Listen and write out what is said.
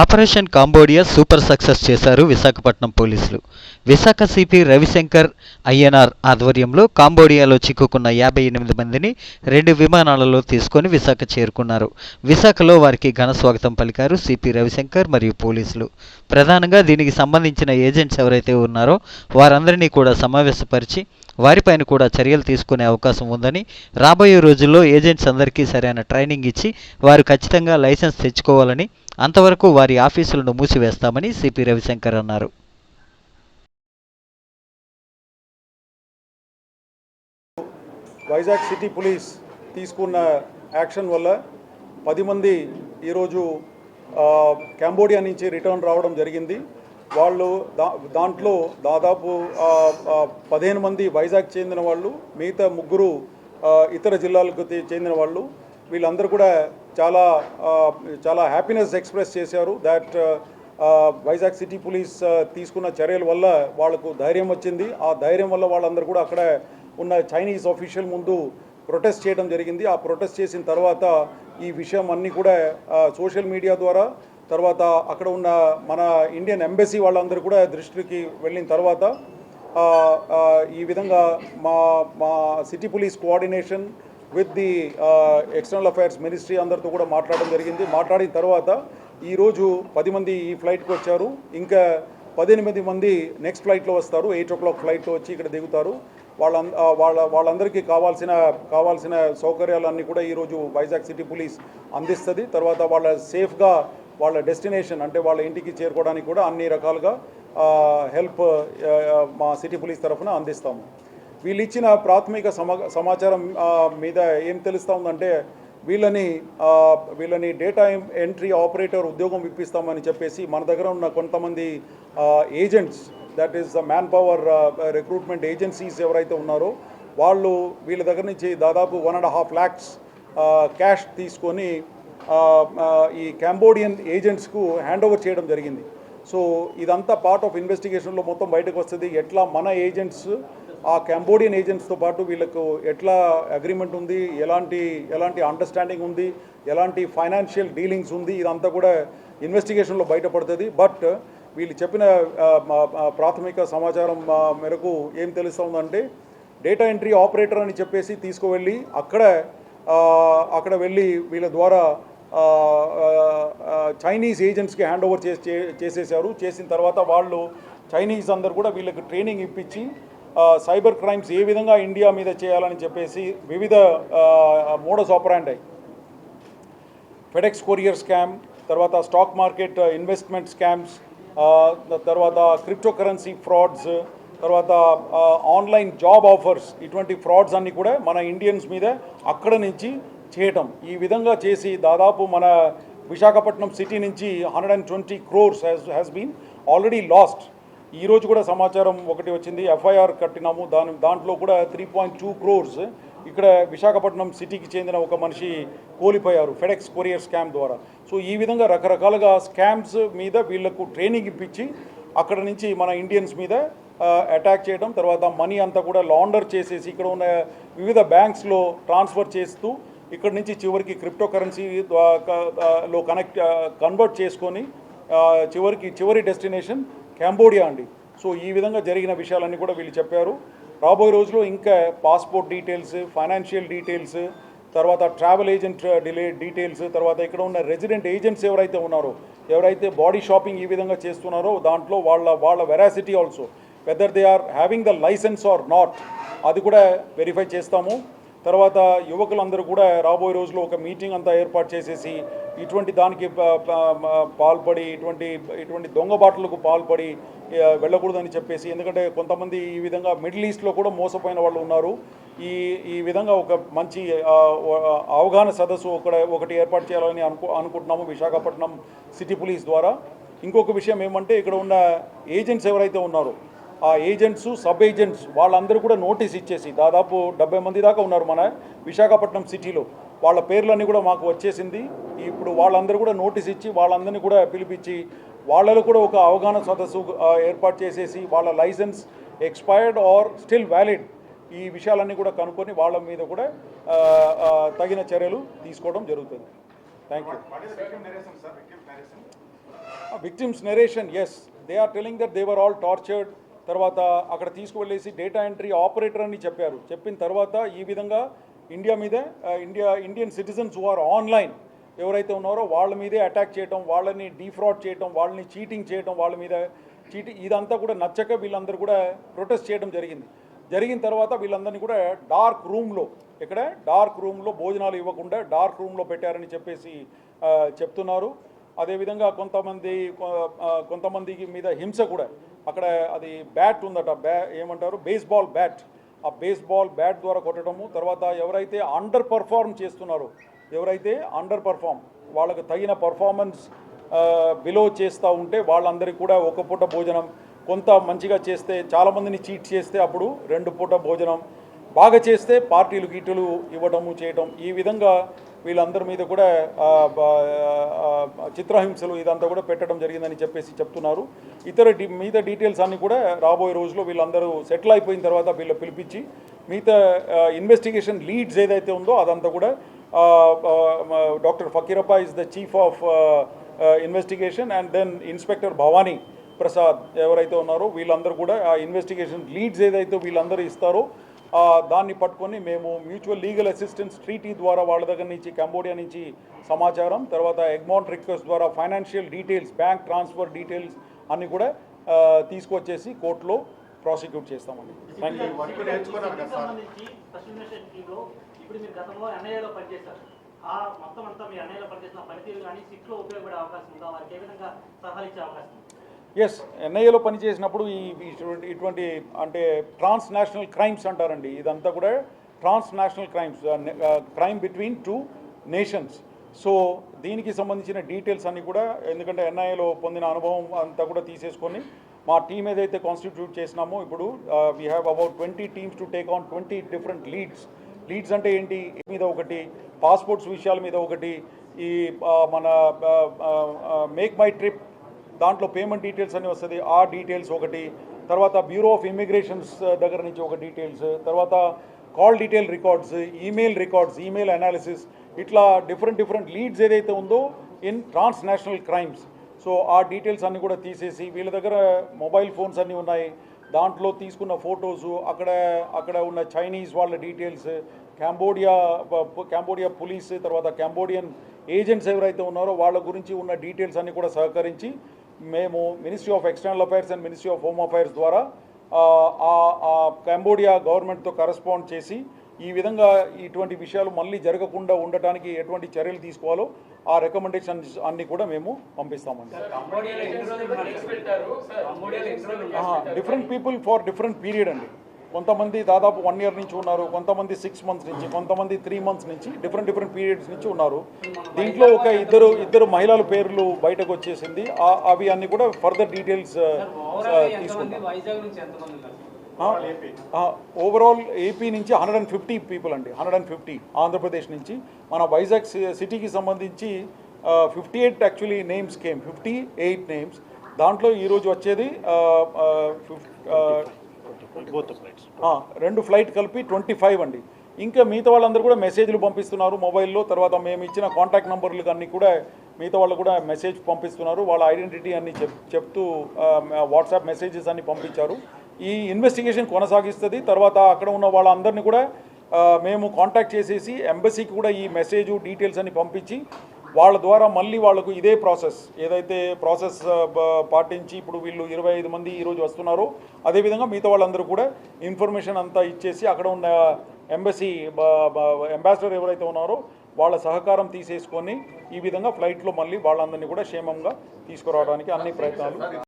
Operation Cambodia super success చేశారు విశాఖపట్నం పోలీసులు. Visakha CP Ravishankar INR ఆధ్వర్యంలో కాంబోడియాలో చిక్కుకున్న యాభై ఎనిమిది మందిని రెండు విమానాలలో తీసుకొని విశాఖ చేరుకున్నారు. విశాఖలో వారికి ఘన స్వాగతం పలికారు సిపి రవిశంకర్ మరియు పోలీసులు. ప్రధానంగా దీనికి సంబంధించిన ఏజెంట్స్ ఎవరైతే ఉన్నారో వారందరినీ కూడా సమావేశపరిచి వారిపైన కూడా చర్యలు తీసుకునే అవకాశం ఉందని రాబోయే రోజుల్లో ఏజెంట్స్ అందరికీ సరైన ట్రైనింగ్ ఇచ్చి వారు ఖచ్చితంగా లైసెన్స్ తెచ్చుకోవాలని అంతవరకు వారి ఆఫీసులను మూసివేస్తామని సిపి రవిశంకర్ అన్నారు. వైజాగ్ సిటీ పోలీస్ తీసుకున్న యాక్షన్ వల్ల పది మంది ఈరోజు కాంబోడియా నుంచి రిటర్న్ రావడం జరిగింది. వాళ్ళు దా దాంట్లో దాదాపు పదిహేను మంది వైజాగ్ చెందిన వాళ్ళు మిగతా ముగ్గురు ఇతర జిల్లాలకు చెందిన వాళ్ళు వీళ్ళందరూ కూడా చాలా చాలా హ్యాపీనెస్ ఎక్స్ప్రెస్ చేశారు దాట్ వైజాగ్ సిటీ పోలీస్ తీసుకున్న చర్యల వల్ల వాళ్ళకు ధైర్యం వచ్చింది. ఆ ధైర్యం వల్ల వాళ్ళందరూ కూడా అక్కడ ఉన్న చైనీస్ ఆఫీషియల్ ముందు ప్రొటెస్ట్ చేయడం జరిగింది. ఆ ప్రొటెస్ట్ చేసిన తర్వాత ఈ విషయం అన్నీ కూడా సోషల్ మీడియా ద్వారా తర్వాత అక్కడ ఉన్న మన ఇండియన్ ఎంబసీ వాళ్ళందరూ కూడా దృష్టికి వెళ్ళిన తర్వాత ఈ విధంగా మా మా city police coordination with the external affairs ministry అందరితో కూడా మాట్లాడడం జరిగింది. మాట్లాడిన తర్వాత ఈరోజు పది మంది ఈ ఫ్లైట్కి వచ్చారు. ఇంకా పద్దెనిమిది మంది నెక్స్ట్ ఫ్లైట్లో వస్తారు. ఎయిట్ ఓ క్లాక్ ఫ్లైట్లో వచ్చి ఇక్కడ దిగుతారు. వాళ్ళ వాళ్ళ వాళ్ళందరికీ కావాల్సిన కావాల్సిన సౌకర్యాలన్నీ కూడా ఈరోజు వైజాగ్ సిటీ పోలీస్ అందిస్తుంది. తర్వాత వాళ్ళ సేఫ్గా వాళ్ళ డెస్టినేషన్ అంటే వాళ్ళ ఇంటికి చేరుకోవడానికి కూడా అన్ని రకాలుగా హెల్ప్ మా సిటీ పోలీస్ తరఫున అందిస్తాము. వీళ్ళు ఇచ్చిన ప్రాథమిక సమా సమాచారం మీద ఏం తెలుస్తూ ఉందంటే వీళ్ళని వీళ్ళని డేటా ఎంట్రీ ఆపరేటర్ ఉద్యోగం ఇప్పిస్తామని చెప్పేసి మన దగ్గర ఉన్న కొంతమంది agents that is the manpower recruitment agencies ఎవరైతే ఉన్నారో వాళ్ళు వీళ్ళ దగ్గర నుంచి దాదాపు one and half lakhs cash తీసుకొని ఈ కాంబోడియన్ ఏజెంట్స్కు హ్యాండ్ ఓవర్ చేయడం జరిగింది. సో ఇదంతా పార్ట్ ఆఫ్ ఇన్వెస్టిగేషన్లో మొత్తం బయటకు వస్తుంది. ఎట్లా మన ఏజెంట్స్ ఆ కంబోడియన్ ఏజెంట్స్తో పాటు వీళ్ళకు ఎట్లా అగ్రిమెంట్ ఉంది? ఎలాంటి ఎలాంటి అండర్స్టాండింగ్ ఉంది? ఎలాంటి ఫైనాన్షియల్ డీలింగ్స్ ఉంది? ఇదంతా కూడా ఇన్వెస్టిగేషన్లో బయటపడుతుంది. బట్ వీళ్ళు చెప్పిన మా- ప్రాథమిక సమాచారం మేరకు ఏం తెలుస్తుందంటే డేటా ఎంట్రీ ఆపరేటర్ అని చెప్పేసి తీసుకువెళ్ళి అక్కడ అక్కడ వెళ్ళి వీళ్ళ ద్వారా చైనీస్ ఏజెంట్స్కి హ్యాండ్ ఓవర్ చే- చేసేసారు చేసిన తర్వాత వాళ్ళు చైనీస్ అందరు కూడా వీళ్ళకి ట్రైనింగ్ ఇప్పించి సైబర్ క్రైమ్స్ ఏ విధంగా ఇండియా మీద చేయాలని చెప్పేసి వివిధ modus operandi FedEx courier scam తర్వాత స్టాక్ మార్కెట్ ఇన్వెస్ట్మెంట్ స్కామ్స్ తర్వాత క్రిప్టో కరెన్సీ ఫ్రాడ్స్ తర్వాత ఆన్లైన్ జాబ్ ఆఫర్స్ ఇటువంటి ఫ్రాడ్స్ అన్నీ కూడా మన ఇండియన్స్ మీద అక్కడ నుంచి చేయటం. ఈ విధంగా చేసి దాదాపు మన విశాఖపట్నం సిటీ నుంచి hundred and twenty crores has has been already lost. ఈరోజు కూడా సమాచారం ఒకటి వచ్చింది. ఎఫ్ఐఆర్ కట్టినాము. దాని దాంట్లో కూడా త్రీ పాయింట్ టూ క్రోర్స్ ఇక్కడ విశాఖపట్నం సిటీకి చెందిన ఒక మనిషి కోల్పోయారు. ఫెడెక్స్ కొరియర్ స్కామ్ ద్వారా. సో ఈ విధంగా రకరకాలుగా స్కామ్స్ మీద వీళ్ళకు ట్రైనింగ్ ఇప్పించి అక్కడ నుంచి మన ఇండియన్స్ మీద అటాక్ చేయడం తర్వాత మనీ అంతా కూడా లాండర్ చేసేసి ఇక్కడ ఉన్న వివిధ బ్యాంక్స్లో ట్రాన్స్ఫర్ చేస్తూ ఇక్కడ నుంచి చివరికి క్రిప్టో కరెన్సీ లో కనెక్ట్ కన్వర్ట్ చేసుకొని చివరికి చివరి డెస్టినేషన్ కాంబోడియా అండి. సో ఈ విధంగా జరిగిన విషయాలన్నీ కూడా వీళ్ళు చెప్పారు. రాబోయే రోజుల్లో ఇంకా పాస్పోర్ట్ డీటెయిల్స్ ఫైనాన్షియల్ డీటెయిల్స్ తర్వాత ట్రావెల్ ఏజెంట్ డిలే డీటెయిల్స్ తర్వాత ఇక్కడ ఉన్న రెసిడెంట్ ఏజెంట్స్ ఎవరైతే ఉన్నారో ఎవరైతే బాడీ షాపింగ్ ఈ విధంగా చేస్తున్నారో దాంట్లో వాళ్ళ వాళ్ళ veracity also whether they are having the license or not అది కూడా వెరిఫై చేస్తాము. తర్వాత యువకులందరూ కూడా రాబోయే రోజుల్లో ఒక మీటింగ్ అంతా ఏర్పాటు చేసేసి ఇటువంటి దానికి పాల్పడి ఇటువంటి ఇటువంటి దొంగబాట్లకు పాల్పడి వెళ్ళకూడదని చెప్పేసి ఎందుకంటే కొంతమంది ఈ విధంగా మిడిల్ ఈస్ట్లో కూడా మోసపోయిన వాళ్ళు ఉన్నారు. ఈ ఈ విధంగా ఒక మంచి అవగాహన సదస్సు ఒక ఒకటి ఏర్పాటు చేయాలని అనుకు అనుకుంటున్నాము విశాఖపట్నం సిటీ పోలీస్ ద్వారా. ఇంకొక విషయం ఏమంటే ఇక్కడ ఉన్న ఏజెంట్స్ ఎవరైతే ఉన్నారో ఆ ఏజెంట్స్ సబ్ ఏజెంట్స్ వాళ్ళందరూ కూడా నోటీస్ ఇచ్చేసి దాదాపు డెబ్బై మంది దాకా ఉన్నారు మన విశాఖపట్నం సిటీలో. వాళ్ళ పేర్లన్నీ కూడా మాకు వచ్చేసింది. ఇప్పుడు వాళ్ళందరూ కూడా నోటీస్ ఇచ్చి వాళ్ళందరినీ కూడా పిలిపించి వాళ్ళలో కూడా ఒక అవగాహన సదస్సు ఏర్పాటు చేసేసి వాళ్ళ license expired or still valid ఈ విషయాలన్నీ కూడా కనుక్కొని వాళ్ళ మీద కూడా తగిన చర్యలు తీసుకోవడం జరుగుతుంది. Thank you victims narration as they are telling that they were all tortured తర్వాత అక్కడ తీసుకువెళ్ళేసి డేటా ఎంట్రీ ఆపరేటర్ అని చెప్పారు. చెప్పిన తర్వాత ఈ విధంగా ఇండియా మీదే India Indian citizens who are online ఎవరైతే ఉన్నారో వాళ్ళ మీదే అటాక్ చేయటం వాళ్ళని డీఫ్రాడ్ చేయటం వాళ్ళని చీటింగ్ చేయటం వాళ్ళ మీద చీటింగ్ ఇదంతా కూడా నచ్చక వీళ్ళందరూ కూడా ప్రొటెస్ట్ చేయడం జరిగింది. జరిగిన తర్వాత వీళ్ళందరినీ కూడా డార్క్ రూమ్లో ఇక్కడ డార్క్ రూమ్లో భోజనాలు ఇవ్వకుండా డార్క్ రూమ్లో పెట్టారని చెప్పేసి చెప్తున్నారు. అదేవిధంగా కొంతమంది కొంతమంది కొంతమందికి మీద హింస కూడా అక్కడ అది బ్యాట్ ఉందట బ్యా ఏమంటారు? బేస్బాల్ బ్యాట్ ఆ బేస్బాల్ బ్యాట్ ద్వారా కొట్టడము తర్వాత ఎవరైతే అండర్ పర్ఫార్మ్ చేస్తున్నారో ఎవరైతే అండర్ పర్ఫార్మ్ వాళ్ళకు తగిన పర్ఫార్మెన్స్ బిలో చేస్తూ ఉంటే వాళ్ళందరికీ కూడా ఒక పూట భోజనం కొంత మంచిగా చేస్తే చాలామందిని చీట్ చేస్తే అప్పుడు రెండు పూట భోజనం బాగా చేస్తే పార్టీలు గీటులు ఇవ్వడము చేయటం ఈ విధంగా వీళ్ళందరి మీద కూడా చిత్రహింసలు ఇదంతా కూడా పెట్టడం జరిగిందని చెప్పేసి చెప్తున్నారు. ఇతర డి డీటెయిల్స్ అన్నీ కూడా రాబోయే రోజుల్లో వీళ్ళందరూ సెటిల్ అయిపోయిన తర్వాత వీళ్ళు పిలిపించి మిగతా ఇన్వెస్టిగేషన్ లీడ్స్ ఏదైతే ఉందో అదంతా కూడా doctor Fakirappa is the chief of investigation and then inspector Bhavani Prasad ఎవరైతే ఉన్నారో వీళ్ళందరూ కూడా ఆ ఇన్వెస్టిగేషన్ లీడ్స్ ఏదైతే వీళ్ళందరూ ఇస్తారో దాన్ని పట్టుకొని మేము మ్యూచువల్ లీగల్ అసిస్టెన్స్ ట్రీటీ ద్వారా వాళ్ళ దగ్గర నుంచి కంబోడియా నుంచి సమాచారం తర్వాత ఎగ్మౌంట్ రిక్వెస్ట్ ద్వారా financial details bank transfer details అన్ని కూడా ఆ, తీసుకొచ్చేసి కోర్టులో ప్రాసిక్యూట్ చేస్తామండి. థ్యాంక్ యూ ఎస్ ఎన్ఐఏలో పనిచేసినప్పుడు ఈ ఇటువంటి- అంటే ట్రాన్స్ నేషనల్ క్రైమ్స్ అంటారండి. ఇదంతా కూడా transnational crimes crime between two nations so దీనికి సంబంధించిన డీటెయిల్స్ అన్ని కూడా ఎందుకంటే ఎన్ఐఏలో పొందిన అనుభవం అంతా కూడా తీసేసుకొని మా టీం ఏదైతే కాన్స్టిట్యూట్ చేసినామో ఇప్పుడు we have about twenty teams to take on twenty different leads leads అంటే ఏంటి? మీద ఒకటి పాస్పోర్ట్స్ విషయాల మీద ఒకటి ఈ మన మేక్ మై ట్రిప్ దాంట్లో పేమెంట్ డీటెయిల్స్ అని వస్తుంది. ఆ డీటెయిల్స్ ఒకటి తర్వాత బ్యూరో ఆఫ్ ఇమిగ్రేషన్స్ దగ్గర నుంచి ఒక డీటెయిల్స్ తర్వాత call detail records email records email analysis ఇట్లా డిఫరెంట్ డిఫరెంట్ లీడ్స్ ఏదైతే ఉందో ఇన్ ట్రాన్స్నేషనల్ క్రైమ్స్ సో ఆ డీటెయిల్స్ అన్నీ కూడా తీసేసి వీళ్ళ దగ్గర మొబైల్ ఫోన్స్ అన్నీ ఉన్నాయి. దాంట్లో తీసుకున్న ఫొటోస్ అక్కడ అక్కడ ఉన్న చైనీస్ వాళ్ళ డీటెయిల్స్ కాంబోడియా కాంబోడియా పోలీస్ తర్వాత కాంబోడియన్ ఏజెంట్స్ ఎవరైతే ఉన్నారో వాళ్ళ గురించి ఉన్న డీటెయిల్స్ అన్నీ కూడా సహకరించి మేము ministry of external affairs and ministry of home affairs ద్వారా కంబోడియా గవర్నమెంట్తో కరెస్పాండ్ చేసి ఈ విధంగా ఇటువంటి విషయాలు మళ్ళీ జరగకుండా ఉండటానికి ఎటువంటి చర్యలు తీసుకోవాలో ఆ రికమెండేషన్స్ అన్ని కూడా మేము పంపిస్తామండి? Different people for different period అండి కొంతమంది దాదాపు వన్ ఇయర్ నుంచి ఉన్నారు కొంతమంది సిక్స్ మంత్స్ నుంచి కొంతమంది త్రీ మంత్స్ నుంచి డిఫరెంట్ డిఫరెంట్ పీరియడ్స్ నుంచి ఉన్నారు. దీంట్లో ఒక ఇద్దరు ఇద్దరు మహిళల పేర్లు బయటకు వచ్చేసింది. అవి అన్ని కూడా ఫర్దర్ డీటెయిల్స్ ఉన్నారు? ఓవరాల్ ఏపీ నుంచి హండ్రెడ్ అండ్ ఫిఫ్టీ పీపుల్ అండి హండ్రెడ్ అండ్ ఫిఫ్టీ ఆంధ్రప్రదేశ్ నుంచి. మన వైజాగ్ సిటీకి సంబంధించి fifty eight actually names came fifty eight names దాంట్లో ఈరోజు వచ్చేది రెండు ఫ్లైట్ కలిపి ట్వంటీ ఫైవ్ అండి. ఇంకా మిగతా వాళ్ళందరూ కూడా మెసేజ్లు పంపిస్తున్నారు మొబైల్లో తర్వాత మేము ఇచ్చిన కాంటాక్ట్ నెంబర్లు అన్నీ కూడా మిగతా వాళ్ళు కూడా మెసేజ్ పంపిస్తున్నారు. వాళ్ళ ఐడెంటిటీ అన్ని చెప్ చెప్తూ వాట్సాప్ మెసేజెస్ అన్ని పంపించారు. ఈ ఇన్వెస్టిగేషన్ కొనసాగిస్తుంది. తర్వాత అక్కడ ఉన్న వాళ్ళందరినీ కూడా మేము కాంటాక్ట్ చేసేసి ఎంబసీకి కూడా ఈ మెసేజ్ డీటెయిల్స్ అన్ని పంపించి వాళ్ళ ద్వారా మళ్ళీ వాళ్ళకు ఇదే ప్రాసెస్. ఏదైతే ప్రాసెస్ పాటించి ఇప్పుడు వీళ్ళు ఇరవై ఐదు మంది ఈరోజు వస్తున్నారో అదేవిధంగా మిగతా వాళ్ళందరూ కూడా ఇన్ఫర్మేషన్ అంతా ఇచ్చేసి అక్కడ ఉన్న ఎంబసీ అంబాసిడర్ ఎవరైతే ఉన్నారో వాళ్ళ సహకారం తీసేసుకొని ఈ విధంగా ఫ్లైట్లో మళ్ళీ వాళ్ళందరినీ కూడా క్షేమంగా తీసుకురావడానికి అన్ని ప్రయత్నాలు